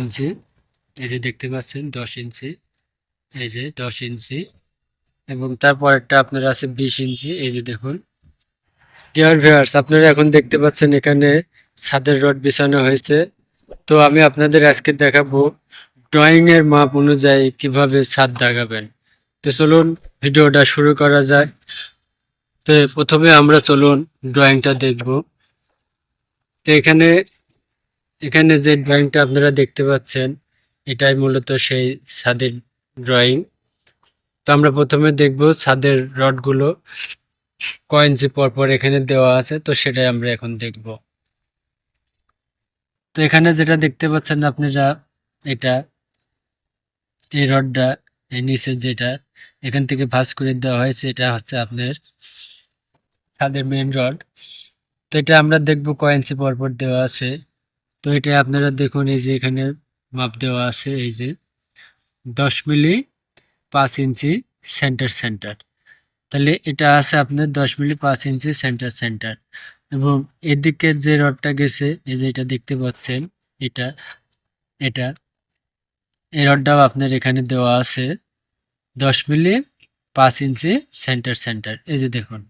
ইঞ্চি। এই যে দেখতে পাচ্ছেন, দশ ইঞ্চি। এই যে দশ ইঞ্চি। এবং তারপরেরটা আপনার আছে বিশ ইঞ্চি। এই যে দেখুন। ডিয়ার ভিউয়ার্স আপনারা এখন দেখতে পাচ্ছেন এখানে ছাদের রড বিছানো হয়েছে। তো আমি আপনাদের আজকে দেখাবো ড্রয়িং এর মাপ অনুযায়ী কীভাবে ছাদ দাগাবেন তো চলুন ভিডিওটা শুরু করা যায় তো প্রথমে আমরা চলুন ড্রয়িংটা দেখব। তো এখানে এখানে যে ড্রয়িংটা আপনারা দেখতে পাচ্ছেন, এটাই মূলত সেই ছাদের ড্রয়িং তো আমরা প্রথমে দেখব ছাদের রডগুলো। কয় ইঞ্চি পর পর এখানে দেওয়া আছে, তো সেটাই আমরা এখন দেখব। তো এখানে যেটা দেখতে পাচ্ছেন আপনারা, এটা, এই রডটা, এই নিচের যেটা, এখান থেকে ভাঁজ করে দেওয়া হয়েছে, এটা হচ্ছে আপনার ছাদের মেন রড তো এটা আমরা দেখব কয় ইঞ্চি পর পর দেওয়া আছে। তো এটা আপনারা দেখুন, এই যে এখানে মাপ দেওয়া আছে, এই যে দশ মিলি পাঁচ ইঞ্চি সেন্টার সেন্টার। তাহলে এটা আছে আপনার দশ মিলি পাঁচ ইঞ্চি সেন্টার সেন্টার। এবং এদিকে যে রডটা গেছে, এই যে এটা দেখতে পাচ্ছেন, এটা এটা, এই রডটাও আপনার এখানে দেওয়া আছে দশ মিলি পাঁচ ইঞ্চি সেন্টার সেন্টার। এই যে দেখুন,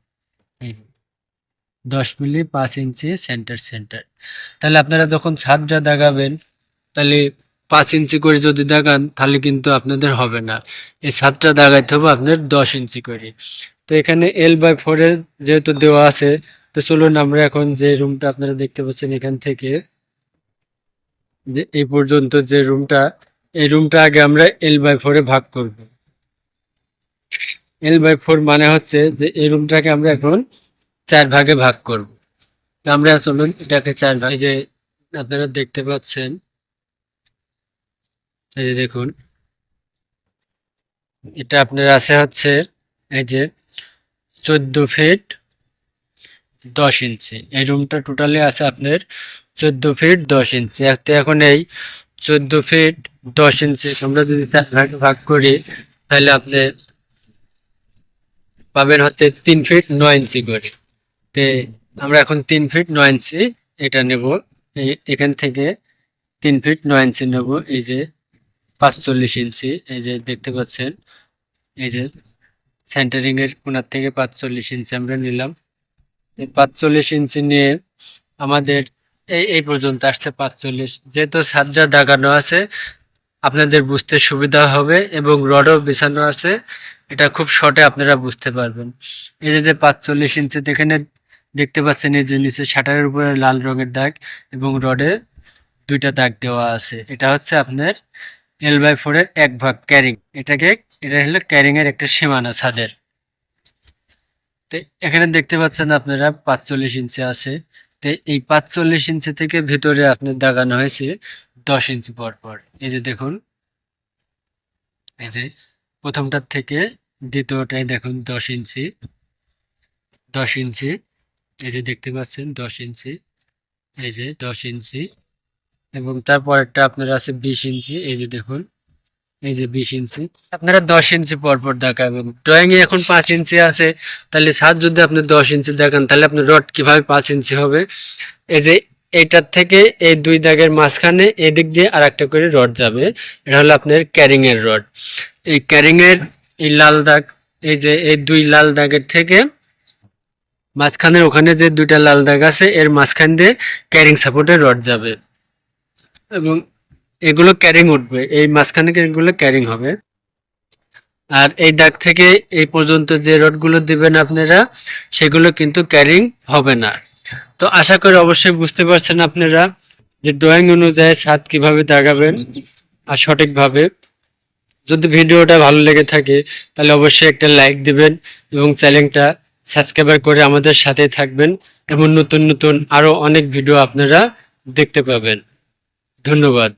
এই যে। দশ মিলি পাঁচ ইঞ্চি সেন্টার সেন্টার তাহলে আপনারা যখন ছাদটা দাগাবেন তাহলে পাঁচ ইঞ্চি করে যদি দাগান তাহলে কিন্তু আপনাদের হবে না। এই ছাদটা দাগাইতে হবে আপনার দশ ইঞ্চি করে। তো এখানে এল বাই ফোরে যেহেতু দেওয়া আছে, তো চলুন আমরা এখন যে রুমটা আপনারা দেখতে পাচ্ছেন এখান থেকে, যে এই পর্যন্ত যে রুমটা এই রুমটা আগে আমরা এল বাই ফোরে ভাগ করব। এল বাই ফোর মানে হচ্ছে যে এই রুমটাকে আমরা এখন চার ভাগে ভাগ করব। আমরা চলুন, এটাকে চার ভাগে যে আপনারা দেখতে পাচ্ছেন, এই যে দেখুন। এটা আপনার আছে হচ্ছে এই যে চোদ্দ ফিট দশ ইঞ্চি। এই রুমটা টোটালি আছে আপনার চোদ্দ ফিট দশ ইঞ্চি। এখন এই চোদ্দ ফিট দশ ইঞ্চি আমরা যদি চার ভাগে ভাগ করি, তাহলে আপনি পাবেন হচ্ছে তিন ফিট নয় ইঞ্চি করে। তে আমরা এখন তিন ফিট নয় ইঞ্চি এটা নেব। এই এখান থেকে তিন ফিট নয় ইঞ্চি নেব। এই যে পাঁচচল্লিশ ইঞ্চি এই যে দেখতে পাচ্ছেন, এই যে সেন্টারিংয়ের কোনার থেকে পাঁচচল্লিশ ইঞ্চি আমরা নিলাম। এই পাঁচচল্লিশ ইঞ্চি নিয়ে আমাদের এই এই পর্যন্ত আসছে পাঁচচল্লিশ। যেহেতু সাতটা দাগানো আছে, আপনাদের বুঝতে সুবিধা হবে এবং রডও বিছানো আছে। এটা খুব শর্টে আপনারা বুঝতে পারবেন। এই যে যে পাঁচচল্লিশ ইঞ্চি এখানে দেখতে পাচ্ছেন এই যে নিচে শাটারের উপরে লাল রঙের দাগ এবং রডে দুইটা দাগ দেওয়া আছে। এটা হচ্ছে আপনার এল বাই ফোরের এক ভাগ ক্যারিং। এটাকে, এটা হলো ক্যারিং এর একটা সীমানা ছাদের। তো এখানে দেখতে পাচ্ছেন আপনারা পাঁচচল্লিশ ইঞ্চি আছে। তো এই পাঁচচল্লিশ ইঞ্চি থেকে ভেতরে আপনার দাগানো হয়েছে দশ ইঞ্চি পর পর। এই যে দেখুন, এই যে প্রথমটার থেকে দ্বিতীয়টাই দেখুন দশ ইঞ্চি দশ ইঞ্চি। এই যে দেখতে পাচ্ছেন দশ ইঞ্চি, এই যে দশ ইঞ্চি এবং তারপরেরটা আপনার আছে বিশ ইঞ্চি, এই যে দেখুন, এই যে বিশ ইঞ্চি। আপনারা দশ ইঞ্চি পরপর পর দেখাবেন ড্রয়িং এ এখন পাঁচ ইঞ্চি আছে, তাহলে ছাদ যদি আপনি দশ ইঞ্চি দেখান, তাহলে আপনার রড কীভাবে পাঁচ ইঞ্চি হবে? এই যে এইটার থেকে এই দুই দাগের মাঝখানে এদিক দিয়ে আর একটা করে রড যাবে, এটা হলো আপনার ক্যারিং এর রড। এই ক্যারিং এর এই লাল দাগ, এই যে এই দুই লাল দাগের থেকে মাঝখানে ওখানে যে দুইটা লাল দাগ আছে, এর মাঝখান দিয়ে ক্যারিং সাপোর্টের রড যাবে। এবং এগুলো ক্যারিং উঠবে, এই মাঝখানে এগুলো ক্যারিং হবে। আর এই দাগ থেকে এই পর্যন্ত যে রডগুলো দিবেন আপনারা, সেগুলো কিন্তু ক্যারিং হবে না। তো আশা করি অবশ্যই বুঝতে পারছেন আপনারা যে ড্রয়িং অনুযায়ী ছাদ কীভাবে দাগাবেন আর সঠিকভাবে। যদি ভিডিওটা ভালো লেগে থাকে, তাহলে অবশ্যই একটা লাইক দিবেন এবং চ্যানেলটা সাবস্ক্রাইবার করে আমাদের সাথে থাকবেন এবং নতুন নতুন আরও অনেক ভিডিও আপনারা দেখতে পাবেন। ধন্যবাদ।